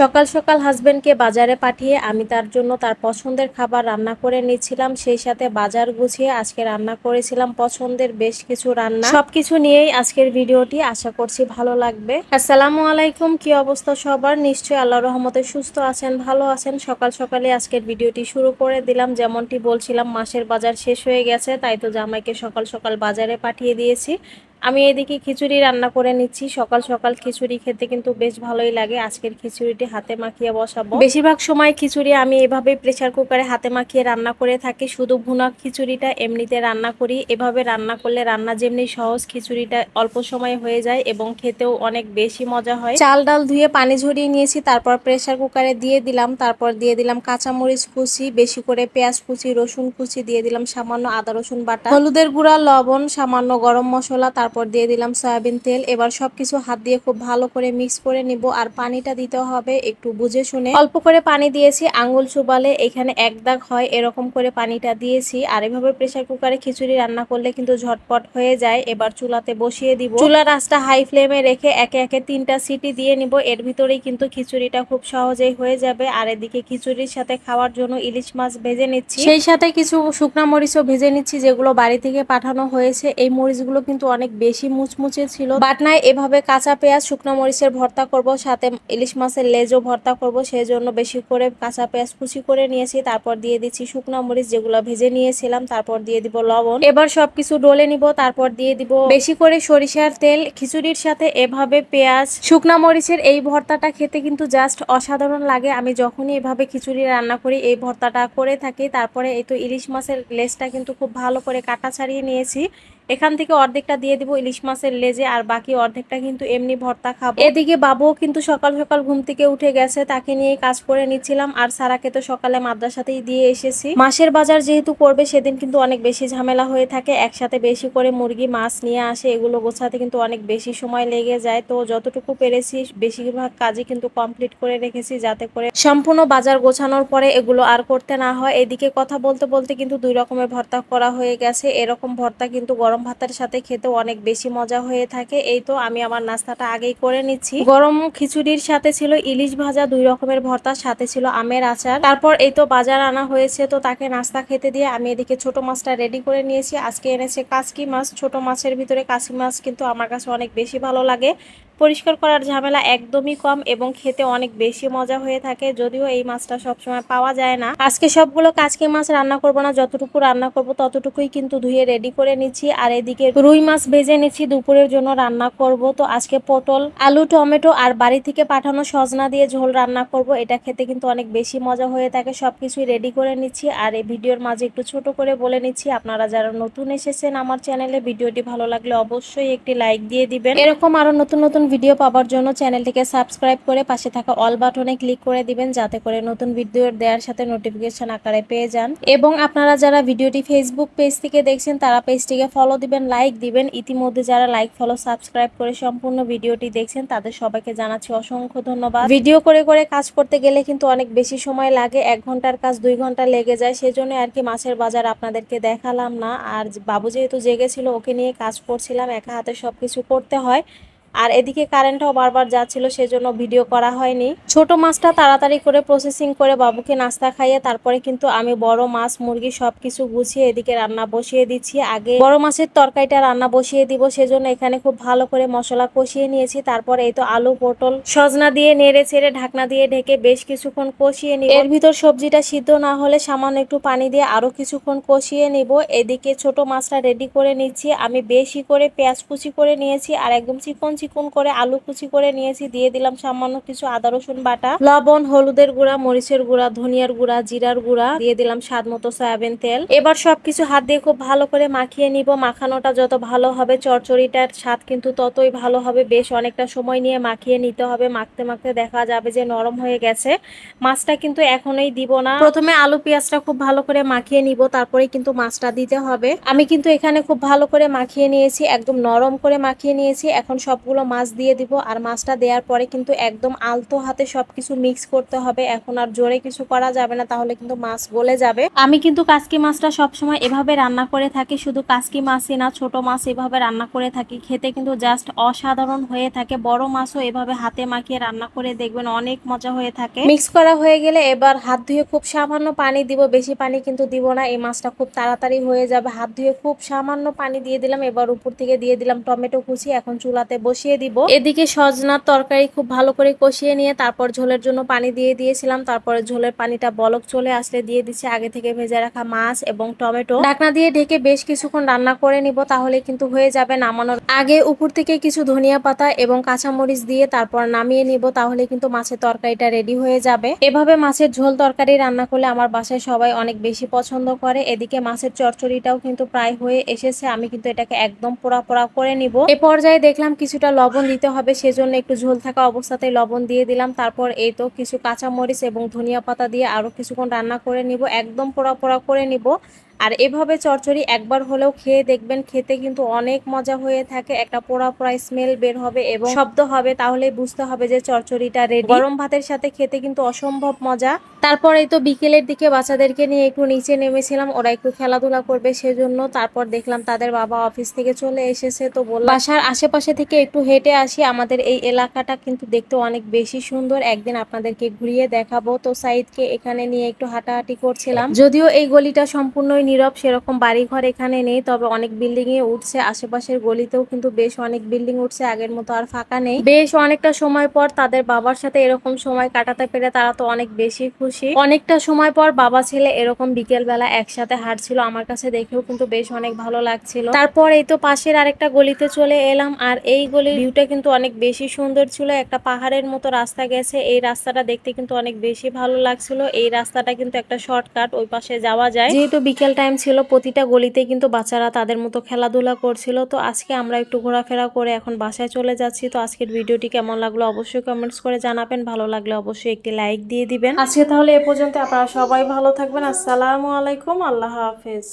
সকাল সকাল হাজবেন্ডকে বাজারে পাঠিয়ে আমি তার জন্য তার পছন্দের খাবার রান্না করে নিচ্ছিলাম সেই সাথে বাজার গুছিয়ে আজকে রান্না করেছিলাম। পছন্দের বেশ কিছু রান্না। সবকিছু নিয়েই আজকের ভিডিওটি আশা করছি ভালো লাগবে। আসসালামু আলাইকুম। কি অবস্থা সবার? নিশ্চয়ই আল্লাহ রহমতে সুস্থ আছেন, ভালো আছেন। সকাল সকালে আজকের ভিডিওটি শুরু করে দিলাম। যেমনটি বলছিলাম, মাসের বাজার শেষ হয়ে গেছে, তাই তো জামাইকে সকাল সকাল বাজারে পাঠিয়ে দিয়েছি। আমি এদিকে খিচুড়ি রান্না করে নিচ্ছি। সকাল সকাল খিচুড়ি খেতে কিন্তু বেশ ভালোই লাগে। আজকের খিচুড়িটি হাতে মাখিয়ে বসাবো। বেশিরভাগ সময় খিচুড়ি আমি এভাবে প্রেসার কুকারে হাতে মাখিয়ে রান্না করে থাকি। শুধু ভুনা খিচুড়িটা এমনিতে রান্না করি। এভাবে রান্না করলে রান্না যেমনি সহজ খিচুড়িটা অল্প সময় হয়ে যায় এবং খেতেও অনেক বেশি মজা হয়। চাল ডাল ধুয়ে পানি ঝরিয়ে নিয়েছি, তারপর প্রেসার কুকারে দিয়ে দিলাম। তারপর দিয়ে দিলাম কাঁচামরিচ কুচি, বেশি করে পেঁয়াজ কুচি, রসুন কুচি দিয়ে দিলাম, সামান্য আদা রসুন বাটা, হলুদের গুঁড়া, লবণ, সামান্য গরম মশলা, তারপর দিয়ে দিলাম সয়াবিন তেল। এবার সবকিছু হাত দিয়ে খুব ভালো করে মিক্স করে নিব আর পানিটা দিতে হবে একটু বুঝে শুনে। অল্প করে পানি দিয়েছি আঙ্গুল চুবালে এখানে এক দাগ হয়, এরকম করে পানিটা দিয়েছি। আর এভাবে প্রেসার কুকারে খিচুড়ি রান্না করলে কিন্তু ঝটপট হয়ে যায়। এবার চুলাতে বসিয়ে দিব। চুলার আঁচটা হাই ফ্লেমে রেখে একে একে তিনটা সিটি দিয়ে নিব। এর ভিতরেই কিন্তু খিচুড়িটা খুব সহজেই হয়ে যাবে। আর এদিকে খিচুড়ির সাথে খাওয়ার জন্য ইলিশ মাছ ভেজে নিচ্ছি। সেই সাথে কিছু শুকনা মরিচও ভেজে নিচ্ছি, যেগুলো বাড়ি থেকে পাঠানো হয়েছে। এই মরিচগুলো কিন্তু অনেক বেশি মুচমুচে ছিল। বাটনায় এভাবে কাঁচা পেঁয়াজ, শুকনো মরিচের ভর্তা করব, সাথে ইলিশ মাছের লেজও ভর্তা করব সেই জন্য বেশি করে কাঁচা পেঁয়াজ কুচি করে নিয়েছি। তারপর দিয়ে দিচ্ছি শুকনো মরিচ যেগুলো ভেজে নিয়েছিলাম, তারপর দিয়ে দিব লবণ। এবার সবকিছু ডলে নিব, তারপর দিয়ে দিব বেশি করে সরিষার তেল, খিচুড়ির সাথে এভাবে পেঁয়াজ। শুকনা মরিচের এই ভর্তাটা খেতে কিন্তু জাস্ট অসাধারণ লাগে। আমি যখনই এভাবে খিচুড়ি রান্না করি, এই ভর্তাটা করে থাকি। তারপরে এই তো ইলিশ মাছের লেজটা কিন্তু খুব ভালো করে কাটা ছাড়িয়ে নিয়েছি। এখান থেকে অর্ধেকটা দিয়ে দিব ইলিশ মাছের লেজে, আর বাকি অর্ধেকটা কিন্তু এমনি ভর্তা খাব। এদিকে বাবুও কিন্তু সকাল সকাল ঘুম থেকে উঠে গেছে, তাকে নিয়ে কাজ করে নিচ্ছিলাম, আর সারাকে তো সকালে মাদ্রাসাতেই দিয়ে এসেছি। মাসের বাজার যেহেতু করবে, সেদিন কিন্তু অনেক বেশি ঝামেলা হয়ে থাকে, একসাথে বেশি করে মুরগি, মাছ নিয়ে আসে, এগুলো গোছাতে কিন্তু অনেক বেশি সময় লেগে যায়। তো যতটুকু পেরেছি, বেশিরভাগ কাজই কিন্তু কমপ্লিট করে রেখেছি, যাতে করে সম্পূর্ণ বাজার গোছানোর পরে এগুলো আর করতে না হয়। এদিকে কথা বলতে বলতে কিন্তু দুই রকমের ভর্তা করা হয়ে গেছে, এরকম ভর্তা কিন্তু গরম ভাতের সাথে খেতে অনেক বেশি মজা হয়ে থাকে। এই তো আমি আমার নাস্তাটা আগেই করে নিচ্ছি। গরম খিচুড়ির সাথে ছিল ইলিশ ভাজা, দুই রকমের ভর্তার সাথে ছিল আমের আচার। তারপর এই তো বাজার আনা হয়েছে, তো তাকে নাস্তা খেতে দিয়ে আমি এদিকে ছোট মাছটা রেডি করে নিয়েছি। আজকে এনেছে কাসকি মাছ। ছোট মাছের ভিতরে কাসকি মাছ কিন্তু আমার কাছে অনেক বেশি ভালো লাগে। পরিষ্কার করার ঝামেলা একদমই কম এবং খেতে অনেক বেশি মজা হয়ে থাকে, যদিও এই মাছটা সবসময় পাওয়া যায় না। আজকে সবগুলো কাচকি মাছ রান্না করব না, যতটুকু রান্না করব ততটুকুই কিন্তু ধুয়ে রেডি করে নিচ্ছি। আর এদিকে রুই মাছ ভেজে নিচ্ছি, দুপুরের জন্য রান্না করব। তো আজকে পটল, আলু, টমেটো আর বাড়ি থেকে পাঠানো সজনা দিয়ে ঝোল রান্না করব। এটা খেতে কিন্তু অনেক বেশি মজা হয়ে থাকে, সবকিছুই রেডি করে নিচ্ছি। আর এই ভিডিওর মাঝে একটু ছোট করে বলে নিচ্ছি, আপনারা যারা নতুন এসেছেন আমার চ্যানেলে ভিডিওটি ভালো লাগলে অবশ্যই একটি লাইক দিয়ে দিবেন। এরকম আরও নতুন নতুন ভিডিও পাওয়ার জন্য চ্যানেলটিকে সাবস্ক্রাইব করে পাশে থাকা অল বাটনে ক্লিক করে দিবেন, যাতে করে নতুন ভিডিও দেওয়ার সাথে নোটিফিকেশন আকারে পেয়ে যান। এবং আপনারা যারা ভিডিওটি ফেসবুক পেজ থেকে দেখছেন, তারা পেজটিকে ফলো দিবেন লাইক দিবেন। ইতিমধ্যে যারা লাইক ফলো সাবস্ক্রাইব করে সম্পূর্ণ ভিডিওটি দেখছেন, তাদের সবাইকে জানাচ্ছি অসংখ্য ধন্যবাদ। ভিডিও করে করে কাজ করতে গেলে কিন্তু অনেক বেশি সময় লাগে, এক ঘণ্টার কাজ দুই ঘণ্টা লেগে যায় সেজন্য আর কি মাছের বাজার আপনাদেরকে দেখালাম না। আর বাবু যেহেতু জেগেছিল ওকে নিয়ে কাজ করছিলাম, একা হাতে সবকিছু করতে হয়। আর এদিকে কারেন্টও বারবার যাচ্ছিল, সেজন্য ভিডিও করা হয়নি। ছোট মাছটা তাড়াতাড়ি করে প্রসেসিং করে বাবুকে নাস্তা খাইয়ে তারপরে কিন্তু আমি বড় মাছ, মুরগি সবকিছু গুছিয়ে এদিকে রান্না বসিয়ে দিচ্ছি। আগে বড় মাছের তরকারিটা রান্না বসিয়ে দিব, সেজন্য এখানে খুব ভালো করে মশলা কষিয়ে নিয়েছি। তারপর এই তো আলু, পটল, সজনা দিয়ে নেড়ে ছেড়ে ঢাকনা দিয়ে ঢেকে বেশ কিছুক্ষণ কষিয়ে নিব। এর ভিতর সবজিটা সিদ্ধ না হলে সামান্য একটু পানি দিয়ে আরও কিছুক্ষণ কষিয়ে নিব। এদিকে ছোট মাছটা রেডি করে নিচ্ছি। আমি বেশি করে পেঁয়াজ কুচি করে নিয়েছি আর একদম চিকন চিকন করে, আলু কুচি করে নিয়েছি, দিয়ে দিলাম সামান্য কিছু আদা, রসুন বাটা, লবণ, হলুদের গুঁড়া, মরিচের গুঁড়া, ধনিয়ার গুঁড়া, জিরার গুঁড়া, দিয়ে দিলাম স্বাদ মতো সয়াবিন তেল। এবার সবকিছু হাত দিয়ে খুব ভালো করে মাখিয়ে নিব। মাখানোটা যত ভালো হবে, চরচড়িটার স্বাদ কিন্তু ততই ভালো হবে। বেশ অনেকটা সময় নিয়ে মাখিয়ে নিতে হবে। মাখতে মাখতে দেখা যাবে যে নরম হয়ে গেছে। মাছটা কিন্তু এখনই দিব না। প্রথমে আলু পেঁয়াজটা খুব ভালো করে মাখিয়ে নিব তারপরে কিন্তু মাছটা দিতে হবে। আমি কিন্তু এখানে খুব ভালো করে মাখিয়ে নিয়েছি, একদম নরম করে মাখিয়ে নিয়েছি। এখন সবগুলো সবগুলো মাছ দিয়ে দিব আর মাছটা দেওয়ার পরে কিন্তু একদম আলতো হাতে সবকিছু মিক্স করতে হবে। এখন আর জোরে কিছু করা যাবে না, তাহলে কিন্তু মাছ গলে যাবে। আমি কিন্তু কাসকি মাছটা সবসময় এভাবে রান্না করে থাকি, শুধু কাসকি মাছই না, ছোট মাছ এভাবে রান্না করে থাকি। খেতে কিন্তু জাস্ট অসাধারণ হয়ে থাকে। বড় মাছও এভাবে হাতে মাখিয়ে রান্না করে দেখবেন অনেক মজা হয়ে থাকে। মিক্স করা হয়ে গেলে এবার হাত ধুয়ে খুব সামান্য পানি দিব, বেশি পানি কিন্তু দিব না। এই মাছটা খুব তাড়াতাড়ি হয়ে যাবে। হাত ধুয়ে খুব সামান্য পানি দিয়ে দিলাম, এবার উপর থেকে দিয়ে দিলাম টমেটো কুচি। এখন চুলাতে বসিয়ে দিব। এদিকে সজনার তরকারি খুব ভালো করে কষিয়ে নিয়ে তারপর ঝোলের জন্য পানি দিয়ে দিয়েছিলাম। তারপরে ঝোলের পানিটা বলক চলে আসলে দিয়ে দিচ্ছি। আগে থেকে ভেজে রাখা মাছ এবং টমেটো। ঢাকনা দিয়ে ঢেকে বেশ কিছুক্ষণ রান্না করে নিব, তাহলে কিন্তু হয়ে যাবে নামানোর। আগে উপর থেকে কিছু ধনিয়া পাতা এবং কাঁচামরিচ দিয়ে তারপর নামিয়ে নিব, তাহলে কিন্তু মাছের তরকারিটা রেডি হয়ে যাবে। এভাবে মাছের ঝোল তরকারি রান্না করলে আমার বাসায় সবাই অনেক বেশি পছন্দ করে। এদিকে মাছের চচ্চড়িটাও কিন্তু প্রায় হয়ে এসেছে। আমি কিন্তু এটাকে একদম পোড়া পোড়া করে নিব। এ পর্যায়ে দেখলাম কিছুটা লবণ দিতে হবে, সেজন্য একটু ঝোল থাকা অবস্থাতে লবণ দিয়ে দিলাম। তারপর এই তো কিছু কাঁচামরিচ এবং ধনিয়া পাতা দিয়ে আরও কিছুক্ষণ রান্না করে নিব। একদম পোড়া পোড়া করে নিব। আর এভাবে চচ্চড়ি একবার হলেও খেয়ে দেখবেন, খেতে কিন্তু অনেক মজা হয়ে থাকে, একটা পোড়া পোড়া স্মেল বের হবে এবং শব্দ হবে তাহলে বুঝতে হবে যে চচ্চড়িটা রেডি গরম ভাতের সাথে খেতে কিন্তু অসম্ভব মজা। তারপর তো বিকেলের দিকে বাচ্চাদেরকে নিয়ে একটু নিচে নেমেছিলাম, ওরা একটু খেলাধুলা করবে সেজন্য। তারপর দেখলাম তাদের বাবা অফিস থেকে চলে এসেছে, তো বললাম, বাসার আশেপাশে থেকে একটু হেঁটে আসি, আমাদের এই এলাকাটা কিন্তু দেখতে অনেক বেশি সুন্দর। একদিন আপনাদেরকে ঘুরিয়ে দেখাবো। তো সাইদকে এখানে নিয়ে একটু হাঁটাহাঁটি করছিলাম। যদিও এই গলিটা সম্পূর্ণই নীরব, সেরকম বাড়িঘর এখানে নেই, তবে অনেক বিল্ডিং এ উঠছে। আশেপাশের গলিতেও কিন্তু বেশ অনেক বিল্ডিং উঠছে, আগের মতো আর ফাঁকা নেই। বেশ অনেকটা সময় পর তাদের বাবার সাথে এরকম সময় কাটাতে পেরে তারা তো অনেক বেশি খুশি। অনেকটা সময় পর বাবা ছেলে এরকম বিকেল বেলা একসাথে হাঁটছিল, আমার কাছে দেখেও কিন্তু বেশ অনেক ভালো লাগছিল। তারপর এই তো পাশের আরেকটা গলিতে চলে এলাম, আর এই গলির ভিউটা কিন্তু অনেক বেশি সুন্দর ছিল। একটা পাহাড়ের মতো রাস্তা গেছে, এই রাস্তাটা দেখতে কিন্তু অনেক বেশি ভালো লাগছিল। এই রাস্তাটা কিন্তু একটা শর্টকাট, ওই পাশে যাওয়া যায়। যেহেতু বিকেল টাইম ছিল, প্রতিটা গলিতে কিন্তু বাচ্চারা তাদের মতো খেলাধুলা করছিল। তো আজকে আমরা একটু ঘোরাফেরা করে এখন বাসায় চলে যাচ্ছি। তো আজকের ভিডিওটি কেমন লাগল অবশ্যই কমেন্টস করে জানাবেন। ভালো লাগলে অবশ্যই একটি লাইক দিয়ে দিবেন। আজকে তাহলে এ পর্যন্ত আপনারা সবাই ভালো থাকবেন। আসসালামু আলাইকুম। আল্লাহ হাফেজ।